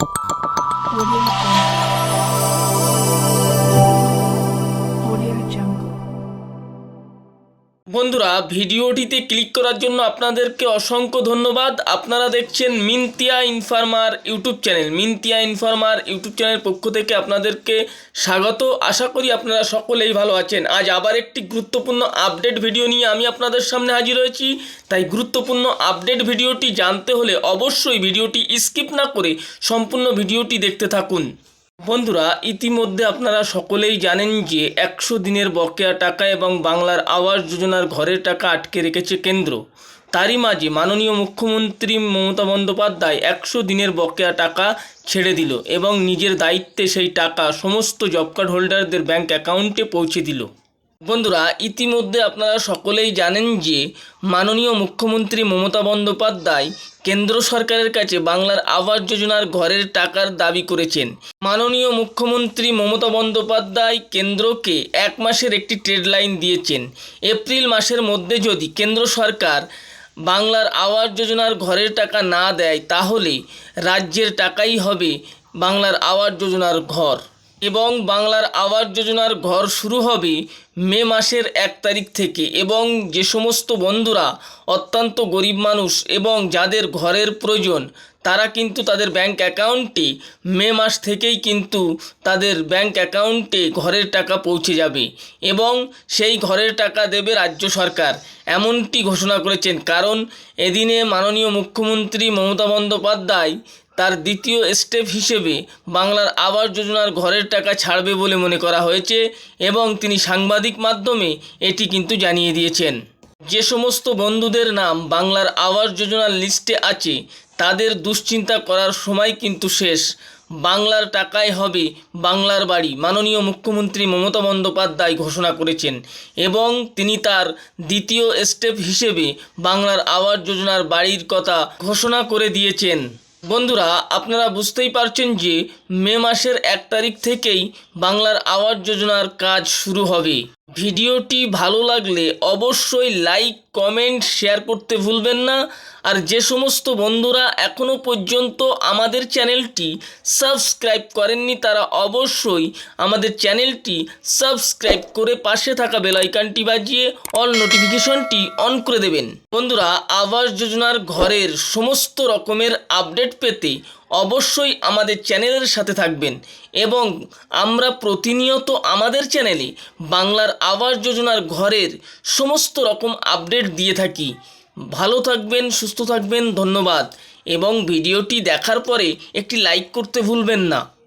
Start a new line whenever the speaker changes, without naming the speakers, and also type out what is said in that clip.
Audio
বন্ধুরা, ভিডিওটিতে click করার জন্য আপনাদেরকে অসংখ্য ধন্যবাদ। আপনারা দেখছেন Mintia Informer YouTube channel. Mintia Informer YouTube channel পক্ষ থেকে আপনাদেরকে স্বাগত। আশা করি আপনারা সকলেই ভালো আছেন। আজ আবার একটি গুরুত্বপূর্ণ আপডেট ভিডিও নিয়ে আমি আপনাদের সামনে হাজির হয়েছি। তাই গুরুত্বপূর্ণ আপডেট ভিডিওটি জানতে হলে অবশ্যই ভিডিওটি স্কিপ না করে সম্পূর্ণ ভিডিওটি দেখতে থাকুন। বন্ধুরা, ইতিমধ্যে আপনারা সকলেই জানেন যে একশো দিনের বকেয়া টাকা এবং বাংলার আবাস যোজনার ঘরের টাকা আটকে রেখেছে কেন্দ্র। তারই মাঝে মাননীয় মুখ্যমন্ত্রী মমতা বন্দ্যোপাধ্যায় একশো দিনের বকেয়া টাকা ছেড়ে দিল এবং নিজের দায়িত্বে সেই টাকা সমস্ত জব কার্ড হোল্ডারদের ব্যাঙ্ক অ্যাকাউন্টে পৌঁছে দিল। বন্ধুরা, ইতিমধ্যে আপনারা সকলেই জানেন যে মাননীয় মুখ্যমন্ত্রী মমতা বন্দ্যোপাধ্যায় কেন্দ্র সরকারের কাছে বাংলার আবাস যোজনার ঘরের টাকার দাবি করেছেন। মাননীয় মুখ্যমন্ত্রী মমতা বন্দ্যোপাধ্যায় কেন্দ্রকে এক মাসের একটি ট্রেডলাইন দিয়েছেন। এপ্রিল মাসের মধ্যে যদি কেন্দ্র সরকার বাংলার আবাস যোজনার ঘরের টাকা না দেয়, তাহলে রাজ্যের টাকাই হবে বাংলার আবাস যোজনার ঘর। এবং বাংলার আবাস যোজনার ঘর শুরু হবে মে মাসের এক তারিখ থেকে এবং যে সমস্ত বন্ধুরা অত্যন্ত গরিব মানুষ এবং যাদের ঘরের প্রয়োজন তারা কিন্তু তাদের ব্যাংক অ্যাকাউন্টে মে মাস থেকেই কিন্তু তাদের ব্যাংক অ্যাকাউন্টে ঘরের টাকা পৌঁছে যাবে এবং সেই ঘরের টাকা দেবে রাজ্য সরকার। এমনটি ঘোষণা করেছেন কারণ এদিনে মাননীয় মুখ্যমন্ত্রী মমতা বন্দ্যোপাধ্যায় তার দ্বিতীয় স্টেপ হিসেবে বাংলার আবাস যোজনার ঘরের টাকা ছাড়বে বলে মনে করা হয়েছে এবং তিনি সাংবাদিক মাধ্যমে এটি কিন্তু জানিয়ে দিয়েছেন। যে সমস্ত বন্ধুদের নাম বাংলার আবাস যোজনার লিস্টে আছে তাদের দুশ্চিন্তা করার সময় কিন্তু শেষ। বাংলার টাকায় হবে বাংলার বাড়ি, মাননীয় মুখ্যমন্ত্রী মমতা বন্দ্যোপাধ্যায় ঘোষণা করেছেন। এবং তিনি তার দ্বিতীয় স্টেপ হিসেবে বাংলার আবাস যোজনার বাড়ির কথা ঘোষণা করে দিয়েছেন। বন্ধুরা, আপনারা বুঝতেই পারছেন যে মে মাসের এক তারিখ থেকেই বাংলার আবাস যোজনার কাজ শুরু হবে। ভিডিওটি ভালো লাগলে অবশ্যই লাইক, কমেন্ট, শেয়ার করতে ভুলবেন না। আর যে সমস্ত বন্ধুরা এখনও পর্যন্ত আমাদের চ্যানেলটি সাবস্ক্রাইব করেননি, তারা অবশ্যই আমাদের চ্যানেলটি সাবস্ক্রাইব করে পাশে থাকা বেলাইকানটি বাজিয়ে অল নোটিফিকেশনটি অন করে দেবেন। বন্ধুরা, আবাস যোজনার ঘরের সমস্ত রকমের আপডেট পেতে অবশ্যই আমাদের চ্যানেলের সাথে থাকবেন এবং আমরা প্রতিনিয়ত আমাদের চ্যানেলে বাংলার আবাস যোজনার ঘরের সমস্ত রকম আপডেট দিয়ে থাকি। ভালো থাকবেন, সুস্থ থাকবেন, ধন্যবাদ। এবং ভিডিওটি দেখার পরে একটি লাইক করতে ভুলবেন না।